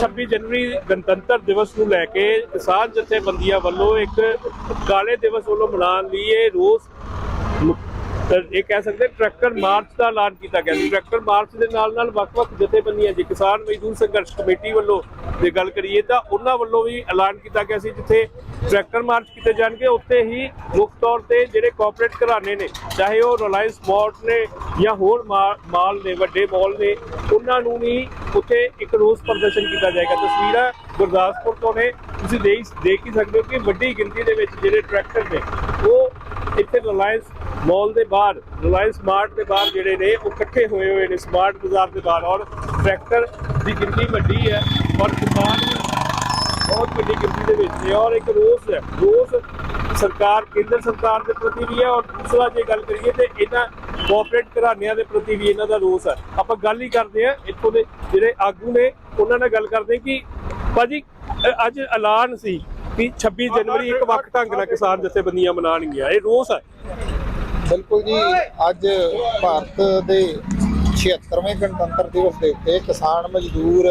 26 ਜਨਵਰੀ ਗਣਤੰਤਰ ਦਿਵਸ ਨੂੰ ਲੈ ਕੇ ਕਿਸਾਨ ਜਥੇਬੰਦੀਆਂ ਵੱਲੋਂ ਇੱਕ ਕਾਲੇ ਦਿਵਸ ਵੱਲੋਂ ਮਨਾਉਣ ਲਈ ਇਹ ਰੋਸ ਇਹ ਕਹਿ ਸਕਦੇ ਟਰੈਕਟਰ ਮਾਰਚ ਦਾ ਐਲਾਨ ਕੀਤਾ ਗਿਆ ਸੀ। ਟਰੈਕਟਰ ਮਾਰਚ ਦੇ ਨਾਲ ਨਾਲ ਵੱਖ-ਵੱਖ ਜਥੇਬੰਦੀਆਂ ਜੀ ਕਿਸਾਨ ਮਜ਼ਦੂਰ ਸੰਘਰਸ਼ ਕਮੇਟੀ ਵੱਲੋਂ ਜੇ ਗੱਲ ਕਰੀਏ ਤਾਂ ਉਹਨਾਂ ਵੱਲੋਂ ਵੀ ਐਲਾਨ ਕੀਤਾ ਗਿਆ ਸੀ ਜਿੱਥੇ ਟਰੈਕਟਰ ਮਾਰਚ ਕੀਤੇ ਜਾਣਗੇ। ਉੱਥੇ ਹੀ ਮੁੱਖ ਤੌਰ ਤੇ ਜਿਹੜੇ ਕਾਰਪੋਰੇਟ ਘਰਾਣੇ ਨੇ, ਚਾਹੇ ਉਹ ਰਿਲਾਇੰਸ ਮਾਰਟ ਨੇ ਜਾਂ ਹੋਰ ਮਾ- ਮਾਲ ਨੇ, ਵੱਡੇ ਮਾਲ ਨੇ, ਉਹਨਾਂ ਨੂੰ ਵੀ ਉੱਥੇ ਇੱਕ ਰੋਸ ਪ੍ਰਦਰਸ਼ਨ ਕੀਤਾ ਜਾਏਗਾ। ਤਸਵੀਰਾਂ ਗੁਰਦਾਸਪੁਰ ਤੋਂ ਨੇ। ਤੁਸੀਂ ਦੇਖ ਦੇਖ ਹੀ ਸਕਦੇ ਹੋ ਕਿ ਵੱਡੀ ਗਿਣਤੀ ਦੇ ਵਿੱਚ ਜਿਹੜੇ ਟਰੈਕਟਰ ਨੇ, ਉਹ ਇੱਥੇ ਰਿਲਾਇੰਸ ਮਾਲ ਦੇ ਬਾਹਰ ਰਿਲਾਇੰਸ ਮਾਰਟ ਦੇ ਬਾਹਰ ਜਿਹੜੇ ਨੇ, ਉਹ ਇਕੱਠੇ ਹੋਏ ਹੋਏ ਨੇ ਸਮਾਰਟ ਬਾਜ਼ਾਰ ਦੇ ਬਾਹਰ। ਔਰ ਟਰੈਕਟਰ ਦੀ ਗਿਣਤੀ ਵੱਡੀ ਹੈ ਔਰ ਕਿਸਾਨ ਬਹੁਤ ਵੱਡੀ ਗਿਣਤੀ ਦੇ ਵਿੱਚ ਨੇ। ਔਰ ਇੱਕ ਰੋਸ ਹੈ। ਰੋਸ ਸਰਕਾਰ, ਕੇਂਦਰ ਸਰਕਾਰ ਦੇ ਪ੍ਰਤੀ ਵੀ ਹੈ। ਔਰ ਦੂਸਰਾ ਜੇ ਗੱਲ ਕਰੀਏ ਤੇ ਇਹਨਾਂ ਕੋਆਪਰੇਟ ਘਰਾਣਿਆਂ ਦੇ ਪ੍ਰਤੀ ਵੀ ਇਹਨਾਂ ਦਾ ਰੋਸ ਹੈ। ਆਪਾਂ ਗੱਲ ਹੀ ਕਰਦੇ ਆ ਇੱਥੋਂ ਦੇ ਜਿਹੜੇ ਆਗੂ ਨੇ ਉਹਨਾਂ ਨਾਲ ਗੱਲ ਕਰਦੇ ਕਿ ਭਾਜੀ ਅੱਜ ਐਲਾਨ ਸੀ ਕਿ 26 ਜਨਵਰੀ ਇੱਕ ਵੱਖ ਢੰਗ ਨਾਲ ਕਿਸਾਨ ਜਥੇਬੰਦੀਆਂ ਮਨਾਉਣਗੀਆਂ ਇਹ ਰੋਸ ਹੈ। ਬਿਲਕੁਲ ਜੀ ਅੱਜ ਭਾਰਤ ਦੇ 76ਵੇਂ ਗਣਤੰਤਰ ਦਿਵਸ ਦੇ ਉੱਤੇ ਕਿਸਾਨ ਮਜ਼ਦੂਰ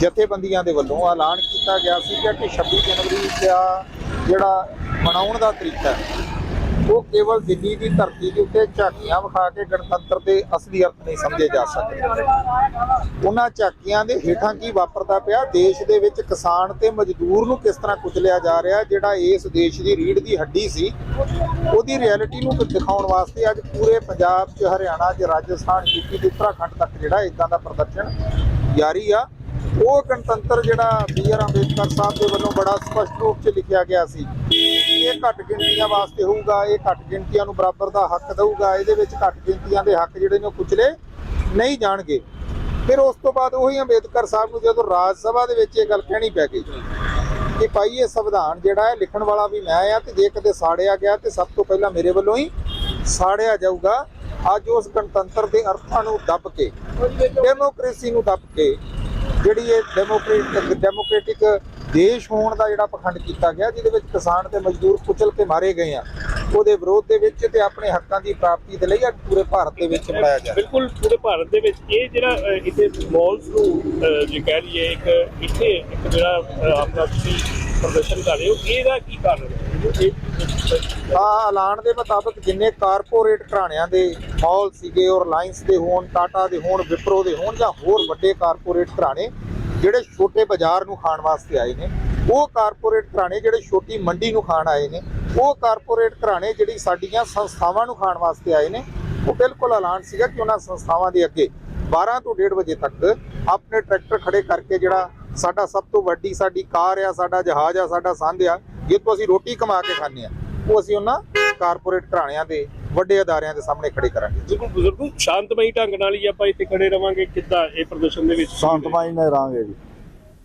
ਜਥੇਬੰਦੀਆਂ ਦੇ ਵੱਲੋਂ ਐਲਾਨ ਕੀਤਾ ਗਿਆ ਸੀ ਕਿ 26 ਜਨਵਰੀ ਦਾ ਜਿਹੜਾ ਮਨਾਉਣ ਦਾ ਤਰੀਕਾ ਹੈ ਉਹ ਕੇਵਲ ਦਿੱਲੀ ਦੀ ਧਰਤੀ ਦੇ ਉੱਤੇ ਝਾਕੀਆਂ ਵਿਖਾ ਕੇ ਗਣਤੰਤਰ ਦੇ ਅਸਲੀ ਅਰਥ ਨਹੀਂ ਸਮਝੇ ਜਾ ਸਕਦੇ। ਉਹਨਾਂ ਝਾਕੀਆਂ ਦੇ ਹੇਠਾਂ ਕੀ ਵਾਪਰਦਾ ਪਿਆ? ਦੇਸ਼ ਦੇ ਵਿੱਚ ਕਿਸਾਨ ਤੇ ਮਜ਼ਦੂਰ ਨੂੰ ਕਿਸ ਤਰ੍ਹਾਂ ਕੁਚਲਿਆ ਜਾ ਰਿਹਾ? ਜਿਹੜਾ ਇਸ ਦੇਸ਼ ਦੀ ਰੀੜ ਦੀ ਹੱਡੀ ਸੀ, ਉਹਦੀ ਰਿਐਲਿਟੀ ਨੂੰ ਦਿਖਾਉਣ ਵਾਸਤੇ ਅੱਜ ਪੂਰੇ ਪੰਜਾਬ 'ਚ, ਹਰਿਆਣਾ 'ਚ, ਰਾਜਸਥਾਨ ਯੂਪੀ ਤੇ ਉੱਤਰਾਖੰਡ ਤੱਕ ਜਿਹੜਾ ਇਦਾਂ ਦਾ ਪ੍ਰਦਰਸ਼ਨ ਜਾਰੀ ਆ। ਉਹ ਗਣਤੰਤਰ ਜਿਹੜਾ ਬੀ ਆਰ ਅੰਬੇਦਕਰ ਸਾਹਿਬ ਦੇ ਵੱਲੋਂ ਬੜਾ ਸਪਸ਼ਟ ਰੂਪ 'ਚ ਲਿਖਿਆ ਗਿਆ ਸੀ ਇਹ ਘੱਟ ਗਿਣਤੀਆਂ ਵਾਸਤੇ ਹੋਊਗਾ ਇਹ ਘੱਟ ਗਿਣਤੀਆਂ ਨੂੰ ਬਰਾਬਰ ਦਾ ਹੱਕ ਦਊਗਾ ਇਹਦੇ ਵਿੱਚ ਘੱਟ ਗਿਣਤੀਆਂ ਦੇ ਹੱਕ ਜਿਹੜੇ ਨੇ ਉਹ ਕੁਚਲੇ ਨਹੀਂ ਜਾਣਗੇ। ਫਿਰ ਉਸ ਤੋਂ ਬਾਅਦ ਉਹੀ ਅੰਬੇਦਕਰ ਸਾਹਿਬ ਨੂੰ ਜਦੋਂ ਰਾਜ ਸਭਾ ਦੇ ਵਿੱਚ ਇਹ ਗੱਲ ਕਹਿਣੀ ਪੈ ਗਈ ਕਿ ਭਾਈ ਇਹ ਸੰਵਿਧਾਨ ਜਿਹੜਾ ਹੈ ਲਿਖਣ ਵਾਲਾ ਵੀ ਮੈਂ ਆ ਤੇ ਜੇ ਕਦੇ ਸਾੜਿਆ ਗਿਆ ਤੇ ਸਭ ਤੋਂ ਪਹਿਲਾਂ ਮੇਰੇ ਵੱਲੋਂ ਹੀ ਸਾੜਿਆ ਜਾਊਗਾ। ਅੱਜ ਉਸ ਗਣਤੰਤਰ ਦੇ ਅਰਥਾਂ ਨੂੰ ਦੱਬ ਕੇ ਡੈਮੋਕ੍ਰੇਸੀ ਨੂੰ ਦੱਬ ਕੇ ਜਿਹੜੀ ਇਹ ਡੈਮੋਕ੍ਰੇਟਿਕ ਡੈਮੋਕ੍ਰੈਟਿਕ ਦੇਸ਼ ਹੋਣ ਦਾ ਜਿਹੜਾ ਪਖੰਡ ਕੀਤਾ ਗਿਆ, ਜਿਹਦੇ ਵਿੱਚ ਕਿਸਾਨ ਤੇ ਮਜ਼ਦੂਰ ਕੁਚਲ ਕੇ ਮਾਰੇ ਗਏ ਆ, ਉਹਦੇ ਵਿਰੋਧ ਦੇ ਵਿੱਚ ਤੇ ਆਪਣੇ ਹੱਕਾਂ ਦੀ ਪ੍ਰਾਪਤੀ ਦੇ ਲਈ ਅੱਜ ਪੂਰੇ ਭਾਰਤ ਦੇ ਵਿੱਚ ਮਨਾਇਆ ਜਾ ਬਿਲਕੁਲ ਪੂਰੇ ਭਾਰਤ ਦੇ ਵਿੱਚ ਇਹ ਜਿਹੜਾ ਇੱਥੇ ਮਾਲਸ ਨੂੰ ਜੇ ਕਹਿ ਲਈਏ ਇੱਕ, ਇੱਥੇ ਇੱਕ ਜਿਹੜਾ ਆਪਣਾ ਤੁਸੀਂ ਪ੍ਰਦਰਸ਼ਨ ਕਰ ਰਹੇ ਹੋ, ਇਹਦਾ ਕੀ ਕਾਰਨ ਹੈ? ਇਹ- ਐਲਾਨ ਦੇ ਮੁਤਾਬਕ ਜਿੰਨੇ ਕਾਰਪੋਰੇਟ ਘਰਾਣਿਆਂ ਦੇ ਮਾਲ ਸੀਗੇ ਔਰ ਰਿਲਾਇੰਸ ਦੇ ਹੋਣ, ਟਾਟਾ ਦੇ ਹੋਣ, ਵਿਪਰੋ ਦੇ ਹੋਣ ਜਾਂ ਹੋਰ ਵੱਡੇ ਕਾਰਪੋਰੇਟ ਘਰਾਣੇ ਜਿਹੜੇ ਛੋਟੇ ਬਾਜ਼ਾਰ ਨੂੰ ਖਾਣ ਵਾਸਤੇ ਆਏ ਨੇ, ਉਹ ਕਾਰਪੋਰੇਟ ਘਰਾਣੇ ਜਿਹੜੇ ਛੋਟੀ ਮੰਡੀ ਨੂੰ ਖਾਣ ਆਏ ਨੇ, ਉਹ ਕਾਰਪੋਰੇਟ ਘਰਾਣੇ ਜਿਹੜੀ ਸਾਡੀਆਂ ਸੰਸਥਾਵਾਂ ਨੂੰ ਖਾਣ ਵਾਸਤੇ ਆਏ ਨੇ, ਉਹ ਬਿਲਕੁਲ ਐਲਾਨ ਸੀਗਾ ਕਿ ਉਹਨਾਂ ਸੰਸਥਾਵਾਂ ਦੇ ਅੱਗੇ 12 ਤੋਂ 1:30 ਵਜੇ ਤੱਕ ਆਪਣੇ ਟਰੈਕਟਰ ਖੜੇ ਕਰਕੇ ਜਿਹੜਾ ਸਾਡਾ ਸਭ ਤੋਂ ਵੱਡੀ ਸਾਡੀ ਕਾਰ ਆ, ਸਾਡਾ ਜਹਾਜ਼ ਆ, ਸਾਡਾ ਸੰਦ ਆ ਜਿੱਥੋਂ ਅਸੀਂ ਰੋਟੀ ਕਮਾ ਕੇ ਖਾਂਦੇ ਆ ਉਹ ਅਸੀਂ ਉਹਨਾਂ ਕਾਰਪੋਰੇਟ ਘਰਾਣਿਆਂ ਦੇ ਵੱਡੇ ਅਦਾਰਿਆਂ ਦੇ ਸਾਹਮਣੇ ਖੜੇ ਕਰਾਂਗੇ। ਬਿਲਕੁਲ ਬਜ਼ੁਰਗੋ ਸ਼ਾਂਤਮਈ ਢੰਗ ਨਾਲ ਹੀ ਆਪਾਂ ਇੱਥੇ ਖੜੇ ਰਵਾਂਗੇ ਕਿੱਦਾਂ ਇਹ ਪ੍ਰਦਰਸ਼ਨ ਦੇ ਵਿੱਚ? ਸ਼ਾਂਤਮਈ ਨਾਲ ਰਾਂਗੇ ਜੀ।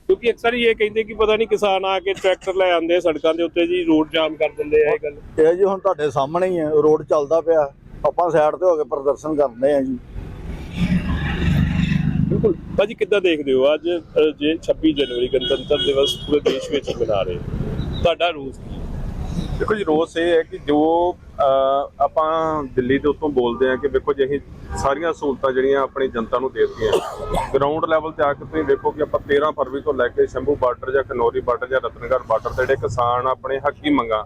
ਕਿਉਂਕਿ ਅਕਸਰ ਇਹ ਕਹਿੰਦੇ ਕਿ ਪਤਾ ਨਹੀਂ ਕਿਸਾਨ ਆ ਕੇ ਟਰੈਕਟਰ ਲੈ ਆਉਂਦੇ ਸੜਕਾਂ ਦੇ ਉੱਤੇ ਜੀ ਰੋਡ ਜਾਮ ਕਰ ਦਿੰਦੇ ਆ ਇਹ ਗੱਲ। ਇਹ ਜੀ ਹੁਣ ਤੁਹਾਡੇ ਸਾਹਮਣੇ ਹੀ ਹੈ ਰੋਡ ਚੱਲਦਾ ਪਿਆ ਆਪਾਂ ਸਾਈਡ ਤੇ ਹੋ ਕੇ ਪ੍ਰਦਰਸ਼ਨ ਕਰਦੇ ਆ ਜੀ। ਬਿਲਕੁਲ। ਭਾਜੀ ਕਿੱਦਾਂ ਦੇਖਦੇ ਹੋ ਅੱਜ ਜੇ 26 ਜਨਵਰੀ ਗਣਤੰਤਰ ਦਿਵਸ ਪੂਰੇ ਦੇਸ਼ ਵਿੱਚ ਮਨਾ ਰਹੇ। ਤੁਹਾਡਾ ਰੋਸ ਕੀ ਦੇਖੋ ਜੀ, ਰੋਸ ਇਹ ਹੈ ਕਿ ਜੋ ਆਪਾਂ ਦਿੱਲੀ ਦੇ ਉੱਤੋਂ ਬੋਲਦੇ ਆ ਕਿ ਵੇਖੋ ਜੀ, ਅਸੀਂ ਸਾਰੀਆਂ ਸਹੂਲਤਾਂ ਜਿਹੜੀਆਂ ਆਪਣੀ ਜਨਤਾ ਨੂੰ ਦੇ ਦਿੱਤੀਆਂ। ਗਰਾਊਂਡ ਲੈਵਲ ਤੇ ਆ ਕੇ ਤੁਸੀਂ ਵੇਖੋ ਕਿ ਆਪਾਂ 13 ਫਰਵਰੀ ਤੋਂ ਲੈ ਕੇ ਸ਼ੰਭੂ ਬਾਰਡਰ ਜਾਂ ਕਨੌਰੀ ਬਾਰਡਰ ਜਾਂ ਰਤਨਗੜ੍ਹ ਬਾਰਡਰ ਤੇ ਜਿਹੜੇ ਕਿਸਾਨ ਆਪਣੇ ਹੱਕੀ ਮੰਗਾਂ,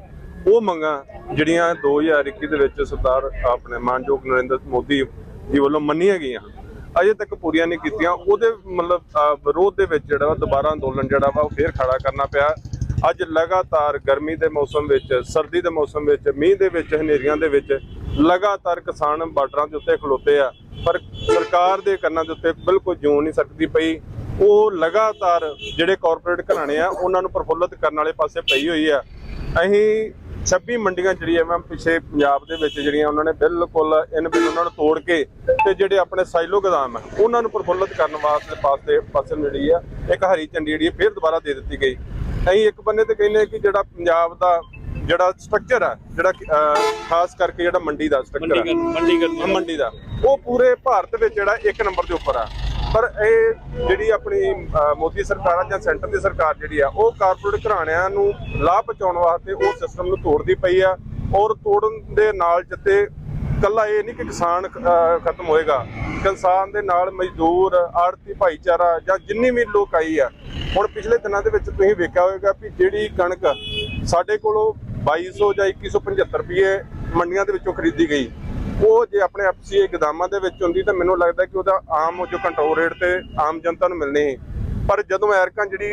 ਉਹ ਮੰਗਾਂ ਜਿਹੜੀਆਂ 2021 ਦੇ ਵਿੱਚ ਸਰਦਾਰ ਆਪਣੇ ਮਾਨਯੋਗ ਨਰਿੰਦਰ ਮੋਦੀ ਜੀ ਵੱਲੋਂ ਮੰਨੀਆਂ ਗਈਆਂ। ਅਜੇ ਤੱਕ ਪੂਰੀਆਂ ਨਹੀਂ ਕੀਤੀਆਂ। ਉਹਦੇ ਮਤਲਬ ਵਿਰੋਧ ਦੇ ਵਿੱਚ ਜਿਹੜਾ ਵਾ ਦੁਬਾਰਾ ਅੰਦੋਲਨ ਜਿਹੜਾ ਵਾ, ਉਹ ਫੇਰ ਖੜਾ ਕਰਨਾ ਪਿਆ। ਅੱਜ ਲਗਾਤਾਰ ਗਰਮੀ ਦੇ ਮੌਸਮ ਵਿੱਚ, ਸਰਦੀ ਦੇ ਮੌਸਮ ਵਿੱਚ, ਮੀਂਹ ਦੇ ਵਿੱਚ, ਹਨੇਰੀਆਂ ਦੇ ਵਿੱਚ ਲਗਾਤਾਰ ਕਿਸਾਨ ਬਾਰਡਰਾਂ ਦੇ ਉੱਤੇ ਖਲੋਤੇ ਆ। ਪਰ ਸਰਕਾਰ ਦੇ ਕੰਨਾਂ ਦੇ ਉੱਤੇ ਬਿਲਕੁਲ ਜੂੰ ਨਹੀਂ ਸਕਦੀ ਪਈ। ਉਹ ਲਗਾਤਾਰ ਜਿਹੜੇ ਕਾਰਪੋਰੇਟ ਘਰਾਣੇ ਆ, ਉਹਨਾਂ ਨੂੰ ਪ੍ਰਫੁੱਲਤ ਕਰਨ ਵਾਲੇ ਪਾਸੇ ਪਈ ਹੋਈ ਆ। ਅਸੀਂ 26 ਮੰਡੀਆਂ ਜਿਹੜੀਆਂ ਮੈਂ ਪਿੱਛੇ ਪੰਜਾਬ ਦੇ ਵਿੱਚ ਜਿਹੜੀਆਂ ਉਹਨਾਂ ਨੇ ਬਿਲਕੁਲ ਇਨ ਬਿਨ ਉਹਨਾਂ ਨੂੰ ਤੋੜ ਕੇ ਤੇ ਜਿਹੜੇ ਆਪਣੇ ਸਾਈਲੋ ਗੋਦਾਮ ਆ, ਉਹਨਾਂ ਨੂੰ ਪ੍ਰਫੁੱਲਤ ਕਰਨ ਵਾਸਤੇ ਪਾਸੇ ਪਾਸੇ ਨੂੰ ਜਿਹੜੀ ਆ। ਇੱਕ ਹਰੀ ਝੰਡੀ ਜਿਹੜੀ ਆ, ਫੇਰ ਦੁਬਾਰਾ ਦੇ ਦਿੱਤੀ ਗਈ। ਅਸੀਂ ਇੱਕ ਬੰਨੇ ਤੇ ਕਹਿੰਦੇ ਕਿ ਜਿਹੜਾ ਪੰਜਾਬ ਦਾ ਜਿਹੜਾ ਸਟਰਕਚਰ ਆ ਜਿਹੜਾ ਖਾਸ ਕਰਕੇ ਜਿਹੜਾ ਮੰਡੀ ਦਾ ਸਟਰਕਚਰ ਆ। ਮੰਡੀਗਰ ਮੰਡੀ ਦਾ। ਉਹ ਪੂਰੇ ਭਾਰਤ ਵਿੱਚ ਜਿਹੜਾ ਇੱਕ ਨੰਬਰ ਦੇ ਉੱਪਰ ਆ। ਪਰ ਇਹ ਜਿਹੜੀ ਆਪਣੀ ਮੋਦੀ ਸਰਕਾਰ ਆ ਜਾਂ ਸੈਂਟਰ ਦੀ ਸਰਕਾਰ ਜਿਹੜੀ ਆ ਉਹ ਕਾਰਪੋਰੇਟ ਘਰਾਣਿਆਂ ਨੂੰ ਲਾਭ ਪਹੁੰਚਾਉਣ ਵਾਸਤੇ ਉਹ ਸਿਸਟਮ ਨੂੰ ਤੋੜਦੀ ਪਈ ਆ। ਔਰ ਤੋੜਨ ਦੇ ਨਾਲ ਜਿੱਤੇ ਕੱਲਾ ਇਹ ਨਹੀਂ ਕਿ ਕਿਸਾਨ ਖਤਮ ਹੋਏਗਾ। ਕਿਸਾਨ ਦੇ ਨਾਲ ਮਜ਼ਦੂਰ ਆੜਤੀ ਭਾਈਚਾਰਾ ਜਾਂ ਜਿੰਨੀ ਵੀ ਲੋਕ ਆਈ ਆ, ਹੁਣ ਪਿਛਲੇ ਦਿਨਾਂ ਦੇ ਵਿੱਚ ਤੁਸੀਂ ਵੇਖਿਆ ਹੋਵੇਗਾ ਵੀ ਜਿਹੜੀ ਕਣਕ ਸਾਡੇ ਕੋਲੋਂ 2200 ਜਾਂ 2175 ਰੁਪਏ ਮੰਡੀਆਂ ਦੇ ਵਿੱਚੋਂ ਖਰੀਦੀ ਗਈ। ਉਹ ਜੇ ਆਪਣੇ ਐਫਸੀਏ ਗਦਾਮਾਂ ਦੇ ਵਿੱਚ ਹੁੰਦੀ ਤਾਂ ਮੈਨੂੰ ਲੱਗਦਾ ਕਿ ਉਹਦਾ ਆਮ ਜੋ ਕੰਟਰੋਲ ਰੇਟ ਤੇ ਆਮ ਜਨਤਾ ਨੂੰ ਮਿਲਣੀ ਸੀ। ਪਰ ਜਦੋਂ ਐਰਕਾਂ ਜਿਹੜੀ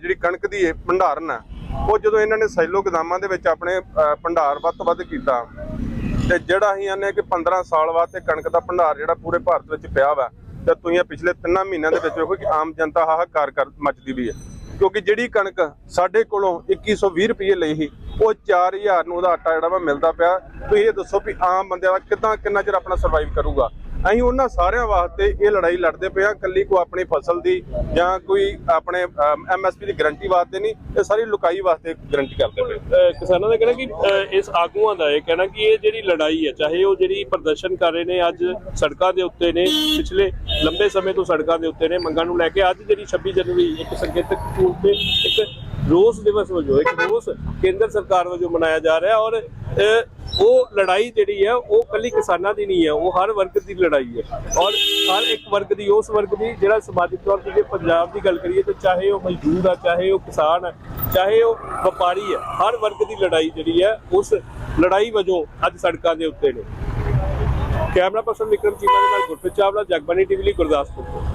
ਜਿਹੜੀ ਕਣਕ ਦੀ ਭੰਡਾਰਨ ਆ, ਉਹ ਜਦੋਂ ਇਹਨਾਂ ਨੇ ਸੈਲੋ ਗਦਾਮਾਂ ਦੇ ਵਿੱਚ ਆਪਣੇ ਭੰਡਾਰ ਵੱਧ ਤੋਂ ਵੱਧ ਕੀਤਾ ਤੇ ਜਿਹੜਾ ਅਸੀਂ ਆਨੇ ਕਿ 15 ਸਾਲ ਬਾਅਦ ਤੇ ਕਣਕ ਦਾ ਭੰਡਾਰ ਜਿਹੜਾ ਪੂਰੇ ਭਾਰਤ ਵਿੱਚ ਪਿਆ ਵਾ, ਤੇ ਤੁਸੀਂ ਪਿਛਲੇ 3 ਮਹੀਨਿਆਂ ਦੇ ਵਿੱਚ ਵੇਖੋ ਕਿ ਆਮ ਜਨਤਾ ਹਾਹਾਕਾਰ ਕਰ ਮੱਚਦੀ ਵੀ ਹੈ। ਕਿਉਂਕਿ ਜਿਹੜੀ ਕਣਕ ਸਾਡੇ ਕੋਲੋਂ 2120 ਰੁਪਏ ਲਈ ਸੀ, ਉਹ 4000 ਨੂੰ ਉਹਦਾ ਆਟਾ ਜਿਹੜਾ ਵਾ ਮਿਲਦਾ ਪਿਆ। ਤੁਸੀਂ ਇਹ ਦੱਸੋ ਵੀ ਆਮ ਬੰਦਿਆਂ ਦਾ ਕਿੱਦਾਂ ਕਿੰਨਾ ਚਿਰ ਆਪਣਾ ਸਰਵਾਈਵ ਕਰੂਗਾ? ਅਸੀਂ ਉਹਨਾਂ ਸਾਰਿਆਂ ਵਾਸਤੇ ਇਹ ਲੜਾਈ ਲੜਦੇ ਪਏ ਆ ਕੱਲੀ ਕੋ ਆਪਣੀ ਫਸਲ ਦੀ ਜਾਂ ਕੋਈ ਆਪਣੇ ਐਮਐਸਪੀ ਦੀ ਗਾਰੰਟੀ ਵਾਸਤੇ ਨਹੀਂ, ਇਹ ਸਾਰੀ ਲੁਕਾਈ ਵਾਸਤੇ ਗਾਰੰਟੀ ਕਰਦੇ ਪਏ। ਕਿਸਾਨਾਂ ਦਾ ਕਹਿਣਾ ਕਿ ਇਸ ਆਗੂਆਂ ਦਾ ਇਹ ਕਹਿਣਾ ਕਿ ਇਹ ਜਿਹੜੀ ਲੜਾਈ ਹੈ, ਚਾਹੇ ਉਹ ਜਿਹੜੀ ਪ੍ਰਦਰਸ਼ਨ ਕਰ ਰਹੇ ਨੇ, ਅੱਜ ਸੜਕਾਂ ਦੇ ਉੱਤੇ ਨੇ, ਪਿਛਲੇ ਲੰਬੇ ਸਮੇਂ ਤੋਂ ਸੜਕਾਂ ਦੇ ਉੱਤੇ ਨੇ, ਮੰਗਾਂ ਨੂੰ ਲੈ ਕੇ ਅੱਜ ਜਿਹੜੀ 26 ਜਨਵਰੀ ਇੱਕ ਸੰਕੇਤਕ ਤੌਰ ਤੇ ਇੱਕ ਰੋਸ ਦਿਵਸ ਵਜੋਂ, ਇੱਕ ਰੋਸ ਕੇਂਦਰ ਸਰਕਾਰ ਵਜੋਂ ਮਨਾਇਆ ਜਾ ਰਿਹਾ ਔਰ ਉਹ ਲੜਾਈ ਜਿਹੜੀ ਹੈ, ਉਹ ਕੱਲੀ ਕਿਸਾਨਾਂ ਦੀ ਨਹੀਂ ਹੈ, ਉਹ ਹਰ ਵਰਗ ਦੀ ਲੜਾਈ ਹੈ। ਔਰ ਹਰ ਇੱਕ ਵਰਗ ਦੀ, ਉਸ ਵਰਗ ਦੀ ਜਿਹੜਾ ਸਮਾਜਿਕ ਤੌਰ ਤੇ ਜੇ ਪੰਜਾਬ ਦੀ ਗੱਲ ਕਰੀਏ ਤਾਂ ਚਾਹੇ ਉਹ ਮਜ਼ਦੂਰ ਆ, ਚਾਹੇ ਉਹ ਕਿਸਾਨ ਹੈ ਚਾਹੇ ਉਹ ਵਪਾਰੀ ਹੈ ਹਰ ਵਰਗ ਦੀ ਲੜਾਈ ਜਿਹੜੀ ਹੈ, ਉਸ ਲੜਾਈ ਵਜੋਂ ਅੱਜ ਸੜਕਾਂ ਦੇ ਉੱਤੇ ਨੇ। ਕੈਮਰਾ ਪਰਸਨ ਵਿਕਰਮ ਚੀਮਾ ਦੇ ਨਾਲ ਗੁਰਪ੍ਰੀਤ ਚਾਵਲਾ ਜਗਬਾਨੀ ਟੀਵੀ ਲਈ ਗੁਰਦਾਸਪੁਰ ਤੋਂ।